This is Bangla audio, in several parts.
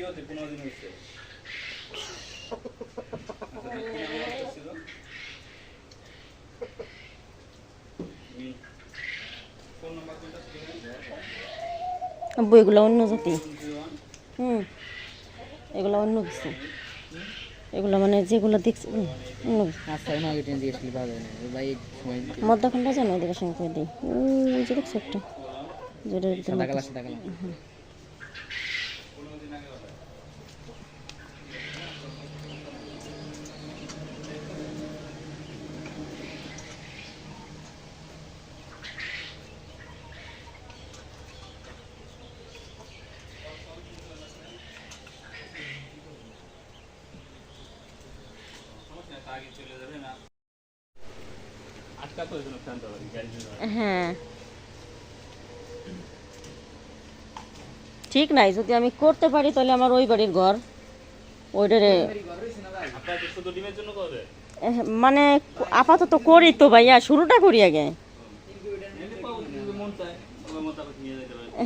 হতে পনেরো দিন হয়েছে। আচ্ছা, অন্য জাতি। হুম। এগুলো অন্য কিছু। এগুলো মানে যেগুলো দেখছি হুম, অন্য কিছু। ওনাকে টেন দিয়ে আসলে ভালো না। ওই ভাই সময় দিতে মদ্দাখানটা জানো ওদিকে সঙ্গে করে দিই। ওই যে দেখছ একটা ভিতরে সাদা কালার সাদা কালার সমস্যা নেই, তা আগে চলে যাবে না। আটকা তো ওই জন্য ফ্যান দেওয়া লাগে, গাড়ি জন্য। হ্যাঁ। ঠিক নাই, যদি আমি করতে পারি তাহলে আমার ওই বাড়ির ঘর। ওইটারে মানে আপাতত করি তো ভাইয়া, শুরুটা করি আগে।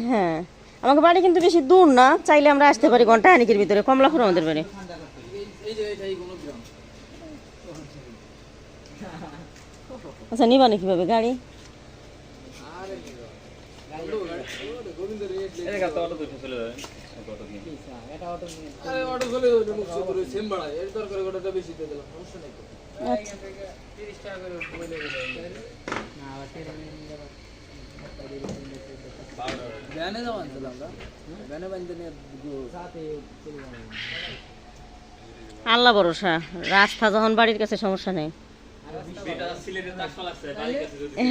হ্যাঁ। আমাকে বাড়ি কিন্তু বেশি দূর না, চাইলে আমরা আসতে পারি ঘণ্টা হানিকের ভিতরে, কমলাপুর আমাদের বাড়ি। আচ্ছা নিবা না কীভাবে? গাড়ি? এই অটো দুটো চলে যাবে। একটা অটো নিয়ে। এটা অটো নিয়ে। আরে অটো চলে যাবে মুখ শুরু করে সেম ভাড়া এর দরকার গোটাটা বেশি দিয়ে দিলাম সমস্যা নেই তো। তিরিশ টাকা করে বলে দেবে না। আবার ট্রেনে নিয়ে যাবার ভ্যানে যাওয়া আমরা ভ্যানে বানতে সাথে আল্লাহ ভরসা। রাস্তা যখন বাড়ির কাছে সমস্যা নেই।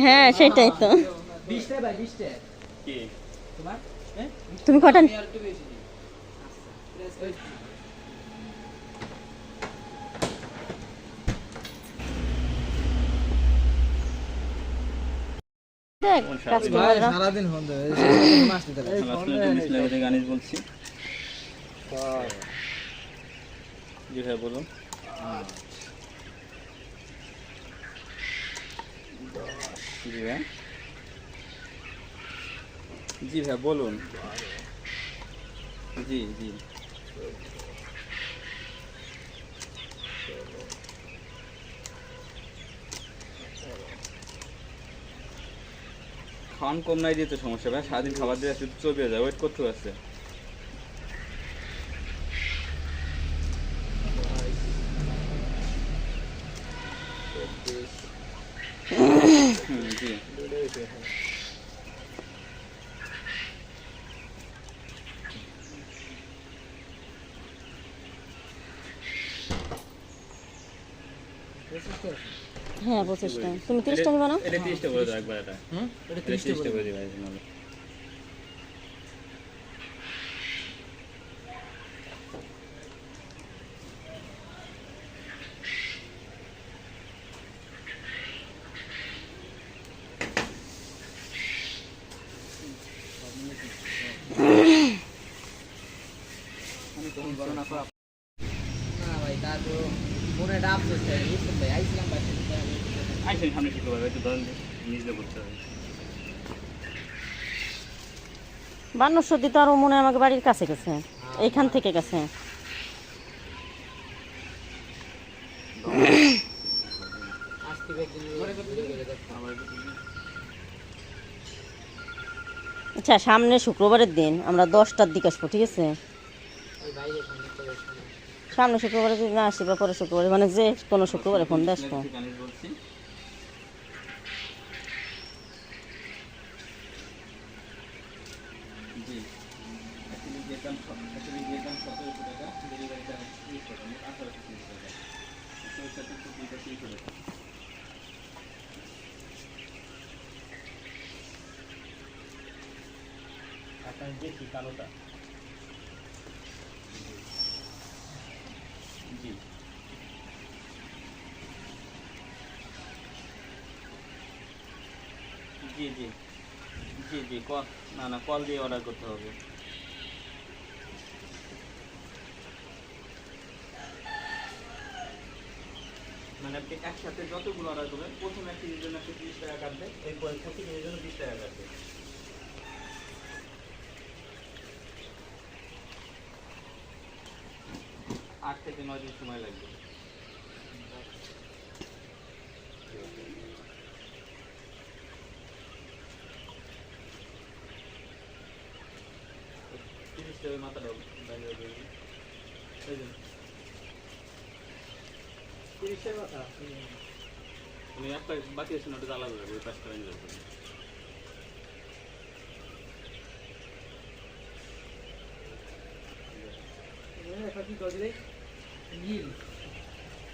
হ্যাঁ সেটাই তো। বিশটা ভাই বিশটা? কি? তোমার? হ্যাঁ? তুমি কটা সারাদিন? আনিস বলছি। জি ভাই বলুন। জি ভাই জি ভাই, বলুন। জি জি। খাওয়ান কম নাই দিয়ে তো সমস্যা, ভাই। সারাদিন খাবার দিয়ে আসলে চলবে যায় ওয়েট করতে আছে হুম জি হ্যাঁ পঁচিশটা। তুমি তিরিশটা নিবা না? এটা তিরিশটা করে দাও একবার এটা। হুম? এটা তিরিশটা করে দিবা এই জন্য। না ভাই তা তো মনে ডাব চলছে বুঝছেন ভাই আইছিলাম ভাই আইসেন সামনে শিখতে পারবে একটু ধরেন নিজে বলতে হবে। বান্নশো দিতে আরও মনে হয় আমাকে বাড়ির কাছে গেছে। এইখান থেকে গেছে। করতে আচ্ছা সামনে শুক্রবারের দিন আমরা দশটার দিকে আসব ঠিক আছে? করতে সামনে শুক্রবারে যদি না আসি বা পরে শুক্রবারে মানে যে কোনো শুক্রবারে ফোন দিয়ে আসব। ঠিক আনিস বলছি জি অ্যাকচুয়ালি যেতাম অ্যাকচুয়ালি যেতাম সতেরোশো টাকা ডেলিভারি চার্জ তিরিশ টাকা মোট আঠারোশো তিরিশ টাকা ওর সাথে তো দুইটা তিরিশ টাকা আপনার দেখি কালোটা জি জি জি জি জি, কল, না না, কল দিয়ে অর্ডার করতে হবে। মানে আপনি একসাথে যতগুলো অর্ডার করবেন, প্রথম এক কেজির জন্য আপনি তিরিশ টাকা কাটবে এরপরে প্রতি কেজির জন্য বিশ টাকা কাটবে আট থেকে নয় দিন সময় লাগবে। তিরিশ টাকা মাথাটা বাইরে দিয়ে দিন। এই যে। তুমি একটা বাকি আছে না ওটা যাবে ওই পাঁচটা বেজে যাবে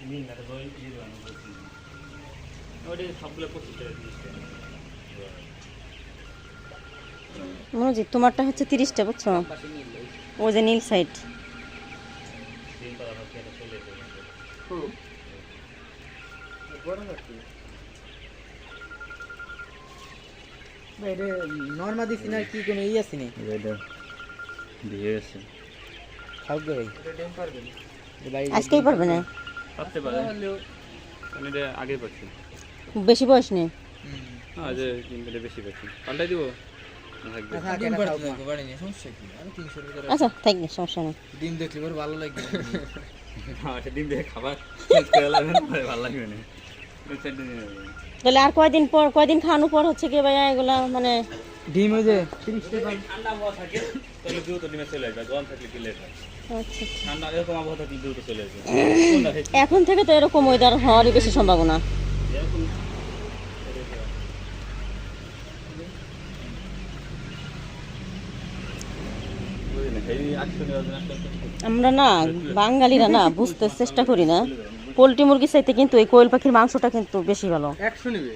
নিন না তো দই দিয়ে দেবেন ওইটা সবগুলো পঁচিশ টাকা টাকা মনোজিৎ তোমারটা হচ্ছে তিরিশটা বুঝছ? ও যে নীল সাইড নর্মা দিছি না কি কোনো ই আছে নি? এটা দিয়ে গেছে থাকবে ভাই। এটা ডেম পারবেন ভাই আজকেই পারবে না? পারতে পারে। আমি আগে পাচ্ছি বেশি বয়স নেই। হ্যাঁ যে বেশি পাল্টাই দিব? থাকবে। সমস্যা টাকা আচ্ছা সমস্যা নেই। ডিম দেখলে পরে ভালো লাগবে। হ্যাঁ ডিম খাবার ভালো না। তাহলে আর কয়দিন পর কয়দিন খাওয়ানোর পর হচ্ছে কি ভাইয়া এগুলা মানে ডিম ওই যে ঠান্ডা আবহাওয়া থাকে তাহলে দ্রুত ডিমে চলে আসবে গরম থাকলে কি লেট হয়? আচ্ছা ঠান্ডা এরকম আবহাওয়া থাকলে দ্রুত চলে আসবে। এখন থেকে তো এরকম ওয়েদার হওয়ারই বেশি সম্ভাবনা। এরকম বুঝলি না, এই আটশো টাকা দিন আটশো টাকা। আমরা না বাঙালিরা না বুঝতে চেষ্টা করি না। পোলট্রি মুরগির চাইতে কিন্তু এই কোয়েল পাখির মাংসটা কিন্তু বেশি ভালো। একশো নেবে।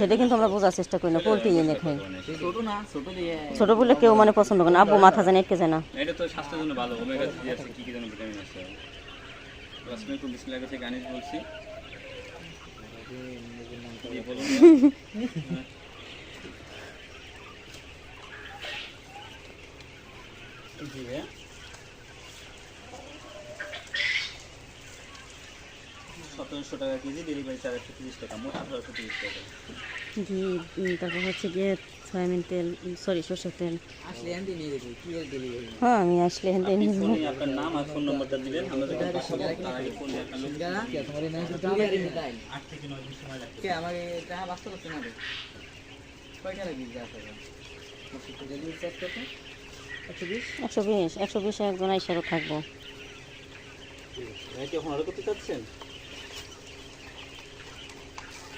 সেটা কিন্তু আমরা বোঝার চেষ্টা করি না পোলট্রি এনে খাই ছোট না ছোট দিয়ে ছোট বলে কেউ মানে পছন্দ করে না আব্বু মাথা জানে এটকে যায় না। এটা তো স্বাস্থ্যের জন্য ভালো ওমেগা থ্রি আছে কি কি যেন ভিটামিন আছে। প্রশ্ন একটু বিসমিল্লাহ কাছে গানিজ বলছি। বলুন জি ভাইয়া সতেরোশো টাকা কেজি ডেলিভারি চার একশো তিরিশ টাকা মোট আঠারোশো তিরিশ টাকা। ঘি তারপর হচ্ছে গিয়ে সয়াবিন তেল সরি সর্ষের তেল। আসলে এন্ডি নিয়ে যাবে কি এর ডেলিভারি হ্যাঁ আমি আসলে এখান নিয়ে যাব। আপনার নাম আর ফোন নম্বরটা দিবেন আমরা যখন পাঠাবো তার আগে ফোন দিয়ে তোমার ডেলিভারি থেকে দিন সময় লাগবে। কে আমাকে টাকা বাস্তব করতে না কয়টা লাগবে? যা ডেলিভারি চার্জ কত? একশো বিশ? একশো বিশ একজন আইসারও থাকব।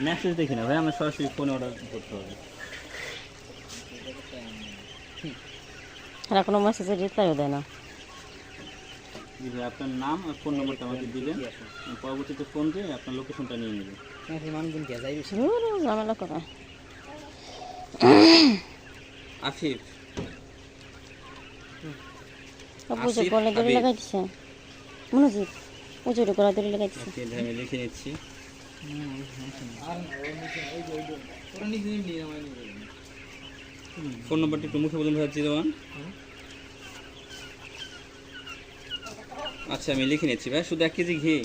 মেসেজ দেখি না ভাই আমরা সরাসরি ফোনে অর্ডার করতে হবে। এরা কোনো মেসেজের রিপ্লাইও দেয় না। জি ভাই আপনার নাম আর ফোন নম্বরটা আমাকে দিবেন। পরবর্তীতে ফোন দিয়ে আপনার লোকেশনটা নিয়ে নেবেন ঝামেলা করা। আফিফ। আসিফ গলা দড়ি। লাগাই দিছে মনোজিৎ উজুরে গলা দড়ি লাগাই দিছে আমি লিখে নিচ্ছি। ফোন নম্বরটা একটু মুখে বলুন ভাই জিরো ওয়ান। আচ্ছা আমি লিখে নিচ্ছি ভাই শুধু এক কেজি ঘি।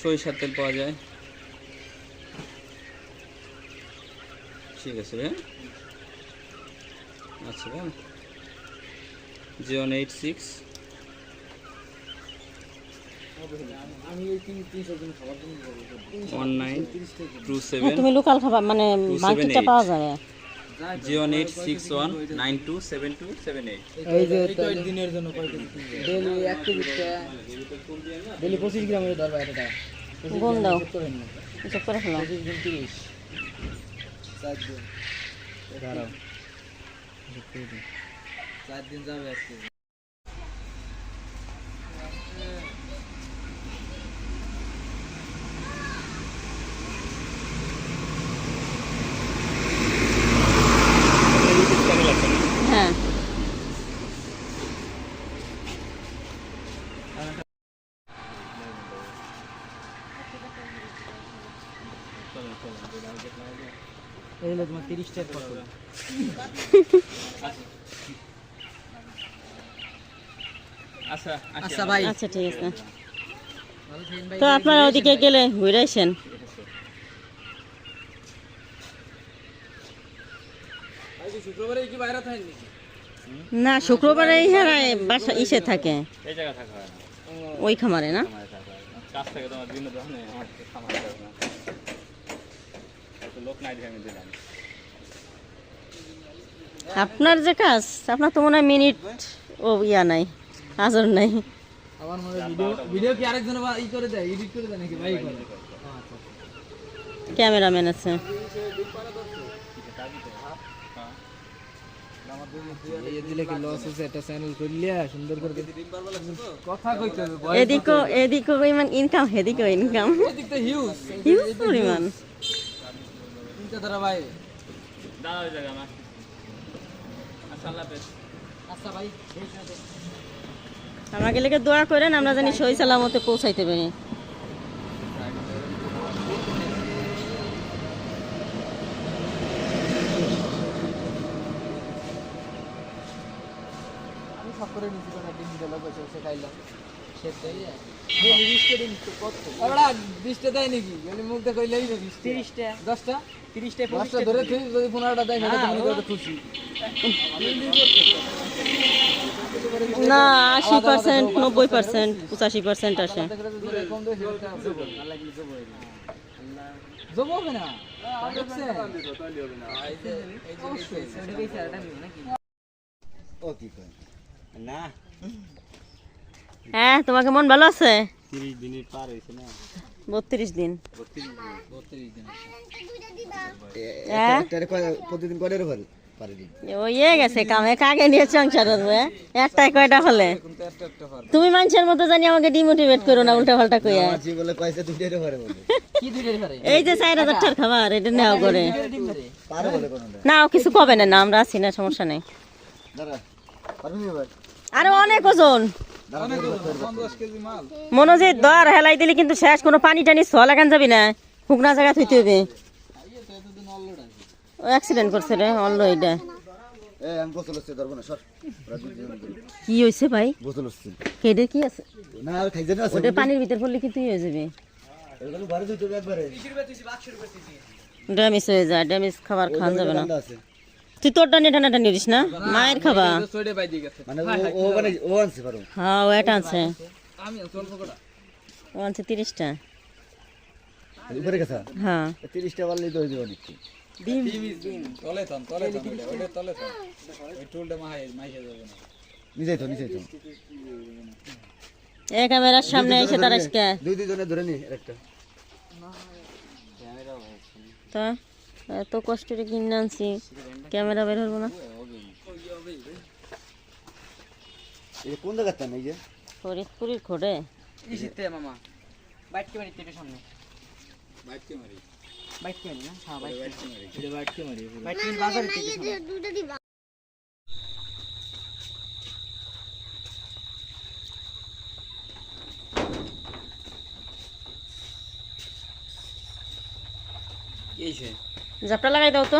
সরিষার তেল পাওয়া যায়। ঠিক আছে ভাই আচ্ছা ভাই জিরো এইট সিক্স আমি এই তিন তিনশো জন খাবার জন্য ওয়ান নাইন টু হ্যাঁ সেভেন। তুমি লোকাল খাবার মানে মাংসটা 278 পাওয়া যায়। Zero eight six one nine two seven two seven eight. এই যে দিনের জন্য ডেলি এক কেজি ডেলি পঁচিশ গ্রামের দর বাইরে টাকা গুণ দাও। করেন করে ফেলো। পঁচিশ দিন তিরিশ। চার দিন। এগারো চার দিন যাবে এক কেজি হ্যাঁ এই হলো তোমার তিরিশ টাকা কত আচ্ছা আচ্ছা ভাই আচ্ছা ঠিক আছে। তো আপনারা ওদিকে গেলে ঘুরে আসেন ভাই কি শুক্রবারে কি বাইরে থাকেন নাকি? না শুক্রবারে ইহারা বাসা ইসে থাকে। এই জায়গা থাকা না। ওই খামারে না? কাছ থেকে তোমার বিভিন্ন ধরনের খামার লোক নাই আমি দিলাম আপনার যে কাজ আপনার তো মনে হয় মিনিট ও ইয়া নাই হাজর নাই। আমার মনে ভিডিও ভিডিও কি আরেকজন ই করে দেয় এডিট করে দেয় নাকি ভাই করে? আচ্ছা ক্যামেরাম্যান আছে। এই দিলে কি লস হচ্ছে একটা চ্যানেল করলিয়া সুন্দর করে কথা কইতে হবে এদিকও এদিকও ইমান ইনকাম হেদিকও ইনকাম হিউজ পরিমাণ। চিন্তা ধারা ভাই। দাঁড়া ওই জায়গা আমার আচ্ছা আল্লাহ হাফেজ ভাই আমাকে লেগে দোয়া করেন আমরা জানি সই সালামতে পৌঁছাইতে পারি। আমি সব করে নিচে করে ডিম দিল বসে বসে খাইলাম। না তিরিশটা। দশটা? তিরিশটা দশটা ধরে তুই যদি পনেরোটা দেয় সেটা তুমি খুশি। না আশি পার্সেন্ট নব্বই পার্সেন্ট পঁচাশি পার্সেন্ট আসে। না। হ্যাঁ তোমাকে মন ভালো আছে? পার না? দিন। হ্যাঁ প্রতিদিন গেছে কামে কাকে নিয়ে সংসার একটাই কয়টা হলে? তুমি মানুষের মতো জানি আমাকে ডিমোটিভেট করো না উল্টা পাল্টা কইয়া। এই যে চার হাজার টাকার খাবার এটা নেওয়া করে। না। কিছু কবে না না আমরা আছি না সমস্যা নেই। আরে অনেক ওজন। মনে যে দর হেলাই দিলে কিন্তু শেষ কোনো পানি টানি ছ লাগান যাবি না। শুকনা জায়গা থইতে হবে অ্যাক্সিডেন্ট করছে রে অল্ল এটা। কি হয়েছে ভাই? কেডে কি আছে? ওটা পানির ভিতর পড়লে কিন্তু হয়ে যাবে। ড্যামেজ হয়ে যায় ড্যামেজ খাবার খাওয়া যাবে না। তুই তোর টানি টানা টানি দিস না? মায়ের খাবা। মানে ও- ও মানে ও হ্যাঁ ও এটা আছে ও আনছে তিরিশটা। উপরে হ্যাঁ। তিরিশটা পারলেই তো ক্যামেরার সামনে এসে দাঁড়াস কে দুই দুজনে ধরে নি একটা। তা? এত কষ্ট রে কিনে আনছি ক্যামেরা বের হব না। এই কোন জায়গাটা নেই যে? ফরিদপুরের ইসিতে মামা। বাইটকে মারি তেটে সামনে। বাইককে মারি। বাইটকে মারি না? হ্যাঁ বাইটকে। মারি। বাইককে মারি। বাইটকে মারি। বাজারে থেকে সামনে জাপটা লাগাই দাও তো।